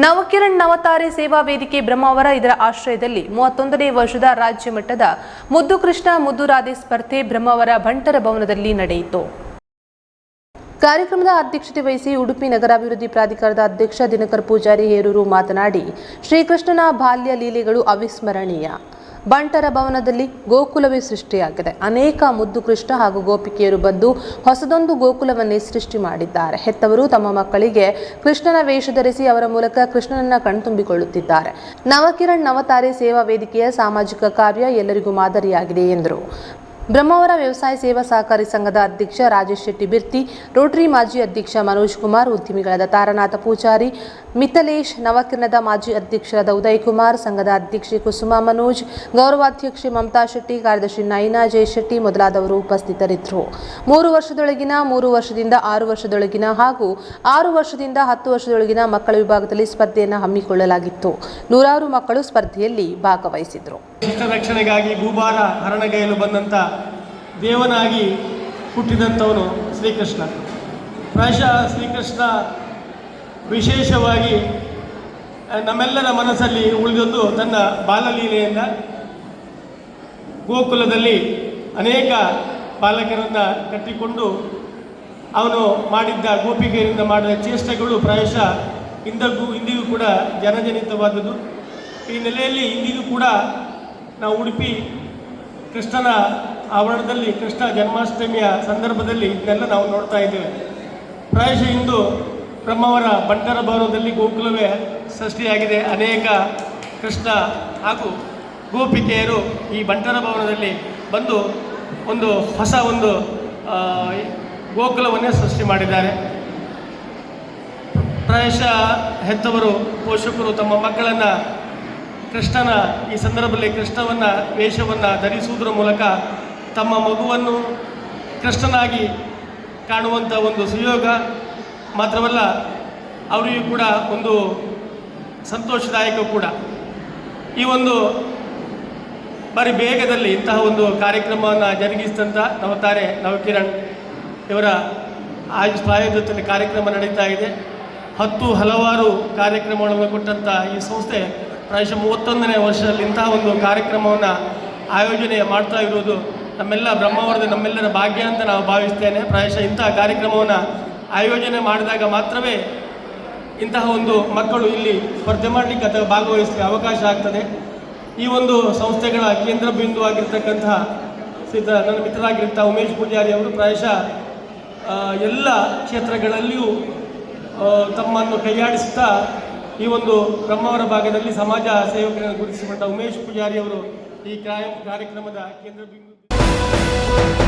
ನವಕಿರಣ್ ನವತಾರೆ ಸೇವಾ ವೇದಿಕೆ ಬ್ರಹ್ಮಾವರ ಇದರ ಆಶ್ರಯದಲ್ಲಿ ಮೂವತ್ತೊಂದನೇ ವರ್ಷದ ರಾಜ್ಯ ಮಟ್ಟದ ಮುದ್ದು ಕೃಷ್ಣ ಮುದ್ದು ರಾಧೆ ಸ್ಪರ್ಧೆ ಬ್ರಹ್ಮಾವರ ಭಂಟರ ಭವನದಲ್ಲಿ ನಡೆಯಿತು. ಕಾರ್ಯಕ್ರಮದ ಅಧ್ಯಕ್ಷತೆ ವಹಿಸಿ ಉಡುಪಿ ನಗರಾಭಿವೃದ್ಧಿ ಪ್ರಾಧಿಕಾರದ ಅಧ್ಯಕ್ಷ ದಿನಕರ್ ಪೂಜಾರಿ ಹೇರೂರು ಮಾತನಾಡಿ, ಶ್ರೀಕೃಷ್ಣನ ಬಾಲ್ಯ ಲೀಲೆಗಳು ಅವಿಸ್ಮರಣೀಯ. ಬಂಟರ ಭವನದಲ್ಲಿ ಗೋಕುಲವೇ ಸೃಷ್ಟಿಯಾಗಿದೆ. ಅನೇಕ ಮುದ್ದು ಕೃಷ್ಣ ಹಾಗೂ ಗೋಪಿಕೆಯರು ಬಂದು ಹೊಸದೊಂದು ಗೋಕುಲವನ್ನೇ ಸೃಷ್ಟಿ ಮಾಡಿದ್ದಾರೆ. ಹೆತ್ತವರು ತಮ್ಮ ಮಕ್ಕಳಿಗೆ ಕೃಷ್ಣನ ವೇಷ ಧರಿಸಿ ಅವರ ಮೂಲಕ ಕೃಷ್ಣನನ್ನ ಕಣ್ತುಂಬಿಕೊಳ್ಳುತ್ತಿದ್ದಾರೆ. ನವಕಿರಣ್ ನವತಾರೆ ಸೇವಾ ವೇದಿಕೆಯ ಸಾಮಾಜಿಕ ಕಾರ್ಯ ಎಲ್ಲರಿಗೂ ಮಾದರಿಯಾಗಿದೆ ಎಂದರು. ಬ್ರಹ್ಮಾವರ ವ್ಯವಸಾಯ ಸೇವಾ ಸಹಕಾರಿ ಸಂಘದ ಅಧ್ಯಕ್ಷ ರಾಜೇಶ್ ಶೆಟ್ಟಿ ಬಿರ್ತಿ, ರೋಟರಿ ಮಾಜಿ ಅಧ್ಯಕ್ಷ ಮನೋಜ್ ಕುಮಾರ್, ಉದ್ಯಮಿಗಳಾದ ತಾರನಾಥ ಪೂಜಾರಿ, ಮಿಥಲೇಶ್ ನವಕಿರಣದ ಮಾಜಿ ಅಧ್ಯಕ್ಷರಾದ ಉದಯ್ ಕುಮಾರ್, ಸಂಘದ ಅಧ್ಯಕ್ಷೆ ಕುಸುಮಾ ಮನೋಜ್, ಗೌರವಾಧ್ಯಕ್ಷೆ ಮಮತಾ ಶೆಟ್ಟಿ, ಕಾರ್ಯದರ್ಶಿ ನೈನಾ ಜಯಶೆಟ್ಟಿ ಮೊದಲಾದವರು ಉಪಸ್ಥಿತರಿದ್ದರು. ಮೂರು ವರ್ಷದೊಳಗಿನ, ಮೂರು ವರ್ಷದಿಂದ ಆರು ವರ್ಷದೊಳಗಿನ ಹಾಗೂ ಆರು ವರ್ಷದಿಂದ ಹತ್ತು ವರ್ಷದೊಳಗಿನ ಮಕ್ಕಳ ವಿಭಾಗದಲ್ಲಿ ಸ್ಪರ್ಧೆಯನ್ನು ಹಮ್ಮಿಕೊಳ್ಳಲಾಗಿತ್ತು. ನೂರಾರು ಮಕ್ಕಳು ಸ್ಪರ್ಧೆಯಲ್ಲಿ ಭಾಗವಹಿಸಿದರು. ರಕ್ಷಣೆಗಾಗಿ ಭೂಭಾರ ಹರಣಗೈಯಲು ಬಂದಂಥ ದೇವನಾಗಿ ಹುಟ್ಟಿದಂಥವನು ಶ್ರೀಕೃಷ್ಣ. ಪ್ರಾಯಶಃ ಶ್ರೀಕೃಷ್ಣ ವಿಶೇಷವಾಗಿ ನಮ್ಮೆಲ್ಲರ ಮನಸ್ಸಲ್ಲಿ ಉಳಿದದ್ದು ತನ್ನ ಬಾಲಲೀಲೆಯಿಂದ ಗೋಕುಲದಲ್ಲಿ ಅನೇಕ ಬಾಲಕರನ್ನು ಕಟ್ಟಿಕೊಂಡು ಅವನು ಮಾಡಿದ್ದ ಗೋಪಿಕೆಯರಿಂದ ಮಾಡಿದ ಚೇಷ್ಟೆಗಳು ಪ್ರಾಯಶಃ ಇಂದಿಗೂ ಇಂದಿಗೂ ಕೂಡ ಜನಜನಿತವಾದದ್ದು. ಈ ನೆಲೆಯಲ್ಲಿ ಇಂದಿಗೂ ಕೂಡ ನಾವು ಉಡುಪಿ ಕೃಷ್ಣನ ಆವರಣದಲ್ಲಿ ಕೃಷ್ಣ ಜನ್ಮಾಷ್ಟಮಿಯ ಸಂದರ್ಭದಲ್ಲಿ ಇದನ್ನೆಲ್ಲ ನಾವು ನೋಡ್ತಾ ಇದ್ದೇವೆ. ಪ್ರಾಯಶಃ ಇಂದು ಬ್ರಹ್ಮವರ ಬಂಟರ ಭವನದಲ್ಲಿ ಗೋಕುಲವೇ ಸೃಷ್ಟಿಯಾಗಿದೆ. ಅನೇಕ ಕೃಷ್ಣ ಹಾಗೂ ಗೋಪಿಕೆಯರು ಈ ಬಂಟರ ಭವನದಲ್ಲಿ ಬಂದು ಒಂದು ಹೊಸ ಒಂದು ಗೋಕುಲವನ್ನೇ ಸೃಷ್ಟಿ ಮಾಡಿದ್ದಾರೆ. ಪ್ರಾಯಶಃ ಹೆತ್ತವರು, ಪೋಷಕರು ತಮ್ಮ ಮಕ್ಕಳನ್ನು ಕೃಷ್ಣನ ಈ ಸಂದರ್ಭದಲ್ಲಿ ಕೃಷ್ಣವನ್ನು ವೇಷವನ್ನು ಧರಿಸುವುದರ ಮೂಲಕ ತಮ್ಮ ಮಗುವನ್ನು ಕೃಷ್ಣನಾಗಿ ಕಾಣುವಂಥ ಒಂದು ಸುಯೋಗ ಮಾತ್ರವಲ್ಲ, ಅವರಿಗೂ ಕೂಡ ಒಂದು ಸಂತೋಷದಾಯಕ ಕೂಡ. ಈ ಒಂದು ಬಾರಿ ಬೇಗದಲ್ಲಿ ಇಂತಹ ಒಂದು ಕಾರ್ಯಕ್ರಮವನ್ನು ಜರುಗಿಸಿದಂಥ ನವತಾರೆ ನವಕಿರಣ್ ಇವರ ಆಯು ಕಾರ್ಯಕ್ರಮ ನಡೀತಾ ಇದೆ. ಹತ್ತು ಹಲವಾರು ಕಾರ್ಯಕ್ರಮಗಳನ್ನು ಕೊಟ್ಟಂಥ ಈ ಸಂಸ್ಥೆ ಪ್ರಾಯಶಃ ಮೂವತ್ತೊಂದನೇ ವರ್ಷದಲ್ಲಿ ಇಂತಹ ಒಂದು ಕಾರ್ಯಕ್ರಮವನ್ನು ಆಯೋಜನೆ ಮಾಡ್ತಾ ಇರುವುದು ನಮ್ಮೆಲ್ಲ ಬ್ರಹ್ಮಾವರದ, ನಮ್ಮೆಲ್ಲರ ಭಾಗ್ಯ ಅಂತ ನಾವು ಭಾವಿಸ್ತೇನೆ. ಪ್ರಾಯಶಃ ಇಂತಹ ಕಾರ್ಯಕ್ರಮವನ್ನು ಆಯೋಜನೆ ಮಾಡಿದಾಗ ಮಾತ್ರವೇ ಇಂತಹ ಒಂದು ಮಕ್ಕಳು ಇಲ್ಲಿ ಸ್ಪರ್ಧೆ ಮಾಡಲಿಕ್ಕೆ ಅಥವಾ ಭಾಗವಹಿಸಲಿಕ್ಕೆ ಅವಕಾಶ ಆಗ್ತದೆ. ಈ ಒಂದು ಸಂಸ್ಥೆಗಳ ಕೇಂದ್ರ ಬಿಂದು ಆಗಿರ್ತಕ್ಕಂತಹ ಸಿದ್ಧ ನನ್ನ ಮಿತ್ರರಾಗಿರ್ತ ಉಮೇಶ್ ಪೂಜಾರಿ ಅವರು ಪ್ರಾಯಶಃ ಎಲ್ಲ ಕ್ಷೇತ್ರಗಳಲ್ಲಿಯೂ ತಮ್ಮನ್ನು ಕೈಯಾಡಿಸುತ್ತಾ ಈ ಒಂದು ಬ್ರಹ್ಮಾವರ ಭಾಗದಲ್ಲಿ ಸಮಾಜ ಸೇವಕರನ್ನು ಗುರುತಿಸಿಕೊಂಡ ಉಮೇಶ್ ಪೂಜಾರಿ ಅವರು ಈ ಕಾರ್ಯ- ಕಾರ್ಯಕ್ರಮದ ಕೇಂದ್ರ ಬಿಂದು Thank you.